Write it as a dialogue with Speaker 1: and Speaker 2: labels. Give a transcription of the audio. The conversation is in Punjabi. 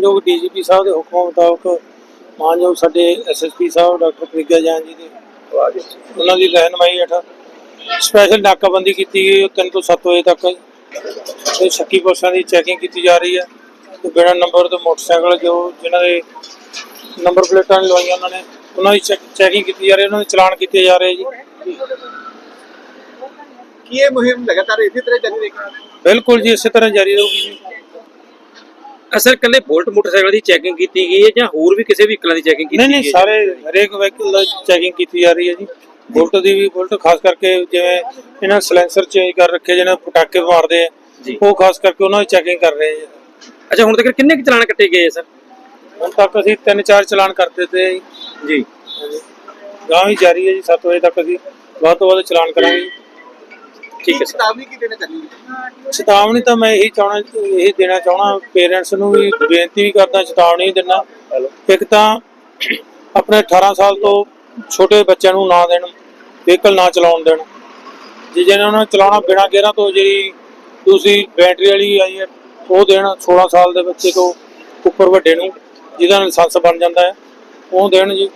Speaker 1: ਜੋ ਡੀਜੀਪੀ ਸਾਹਿਬ ਦੇ ਹੁਕਮ ਮੁਤਾਬਕ ਮਾਨਯੋਗ ਸਾਡੇ ਐਸਐਸਪੀ ਸਾਹਿਬ ਡਾਕਟਰ ਪ੍ਰਿਗਿਆ ਜੈਨ ਜੀ ਦੇ। ਉਹਨਾਂ ਦੀ ਰਹਿਨਮਾਈ ਹੇਠ ਸਪੈਸ਼ਲ ਨਾਕਾਬੰਦੀ ਕੀਤੀ ਗਈ ਹੈ 3 ਤੋਂ 7 ਵਜੇ ਤੱਕ। ਤੇ ਸ਼ੱਕੀ ਪਰਸਾਂ ਦੀ ਚੈਕਿੰਗ ਕੀਤੀ ਜਾ ਰਹੀ ਹੈ। ਤੇ ਬਿਨਾਂ ਨੰਬਰ ਦੇ ਮੋਟਰਸਾਈਕਲ ਜੋ ਜਿਨ੍ਹਾਂ ਦੇ ਨੰਬਰ ਪਲੇਟਾਂ ਨਹੀਂ ਲਵਾਈਆਂ ਉਹਨਾਂ ਨੇ ਉਹਨਾਂ ਦੀ ਚੈਕਿੰਗ ਕੀਤੀ ਜਾ ਰਹੀ ਹੈ। ਉਹਨਾਂ ਦੇ ਚਲਾਨ ਕੀਤੇ ਜਾ ਰਹੇ ਜੀ।
Speaker 2: ਕੀ ਇਹ ਮੁਹਿੰਮ ਲਗਾਤਾਰ ਇਸੇ ਤਰ੍ਹਾਂ ਜਾਰੀ ਰਹੇਗੀ
Speaker 1: ਬਿਲਕੁਲ ਜੀ ਇਸੇ ਤਰ੍ਹਾਂ ਜਾਰੀ ਰਹੂਗੀ ਜੀ।
Speaker 3: ਅਸਰ ਕੱਲੇ ਬੋਲਟ ਮੋਟਰਸਾਈਕਲ ਦੀ ਚੈਕਿੰਗ ਕੀਤੀ ਗਈ ਹੈ ਜਾਂ ਹੋਰ ਵੀ ਕਿਸੇ ਵਹੀਕਲਾਂ ਦੀ ਚੈਕਿੰਗ ਕੀਤੀ
Speaker 1: ਨਹੀਂ ਨਹੀਂ
Speaker 3: ਗਈ ਹੈ
Speaker 1: ਸਾਰੇ ਹਰੇਕ ਵਹੀਕਲ ਦਾ ਚੈਕਿੰਗ ਕੀਤੀ ਜਾ ਰਹੀ ਹੈ ਜੀ ਬੁਲਟ ਦੀ ਵੀ ਬੁਲਟ ਖਾਸ ਕਰਕੇ ਜਿਵੇਂ ਇਹਨਾਂ ਸਲੈਂਸਰ ਚੇਂਜ ਕਰ ਰੱਖੇ ਜਿਹਨਾਂ ਪਟਾਕੇ ਮਾਰਦੇ ਆ
Speaker 3: ਜੀ।
Speaker 1: ਉਹ ਖਾਸ ਕਰਕੇ ਉਹਨਾਂ ਦੀ ਚੈਕਿੰਗ ਕਰ ਰਹੇ ਆ ਜੀ।
Speaker 3: ਅੱਛਾ ਹੁਣ ਤੱਕ ਕਿੰਨੇ ਕੁ ਚਲਾਨ ਕੱਟੇ ਗਏ ਸਰ
Speaker 1: ਹੁਣ ਤੱਕ ਅਸੀਂ ਤਿੰਨ ਚਾਰ ਚਲਾਨ ਕਰ ਦਿੱਤੇ ਜੀ
Speaker 3: ਜੀ
Speaker 1: ਗਾਂ ਵੀ ਜਾਰੀ ਹੈ ਜੀ 7 ਵਜੇ ਤੱਕ ਅਸੀਂ ਵੱਧ ਤੋਂ ਵੱਧ ਚਲਾਨ ਕਰਾਂਗੇ ਜੀ।
Speaker 3: ਠੀਕ ਹੈ ਸਰ।
Speaker 2: ਚੇਤਾਵਨੀ ਕੀ ਦੇਣਾ ਚਾਹੁੰਦੇ ਹੋ?
Speaker 1: ਚੇਤਾਵਨੀ ਤਾਂ ਮੈਂ ਇਹੀ ਚਾਹਣਾ ਇਹੀ ਦੇਣਾ ਚਾਹਣਾ ਪੇਰੈਂਟਸ ਨੂੰ ਵੀ ਬੇਨਤੀ ਵੀ ਕਰਦਾ ਚੇਤਾਵਨੀ ਦੇਣਾ ਇੱਕ ਤਾਂ ਆਪਣੇ 18 ਸਾਲ ਤੋਂ ਛੋਟੇ ਬੱਚਿਆਂ ਨੂੰ ਨਾ ਦੇਣ ਵਹੀਕਲ ਨਾ ਚਲਾਉਣ ਦੇਣ। ਜੇ ਜਿਹਨਾਂ ਨੂੰ ਚਲਾਉਣਾ ਬਿਨਾਂ ਗੇਅਰਾਂ ਤੋਂ ਜਿਹੜੀ ਤੁਸੀਂ ਬੈਟਰੀ ਵਾਲੀ ਆਈ ਹੈ ਉਹ ਦੇਣ 16 ਸਾਲ ਦੇ ਬੱਚੇ ਤੋਂ ਉੱਪਰ ਵੱਡੇ ਨੂੰ ਜਿਹਦਾ ਲਾਇਸੈਂਸ ਬਣ ਜਾਂਦਾ ਹੈ ਉਹ ਦੇਣ ਜੀ।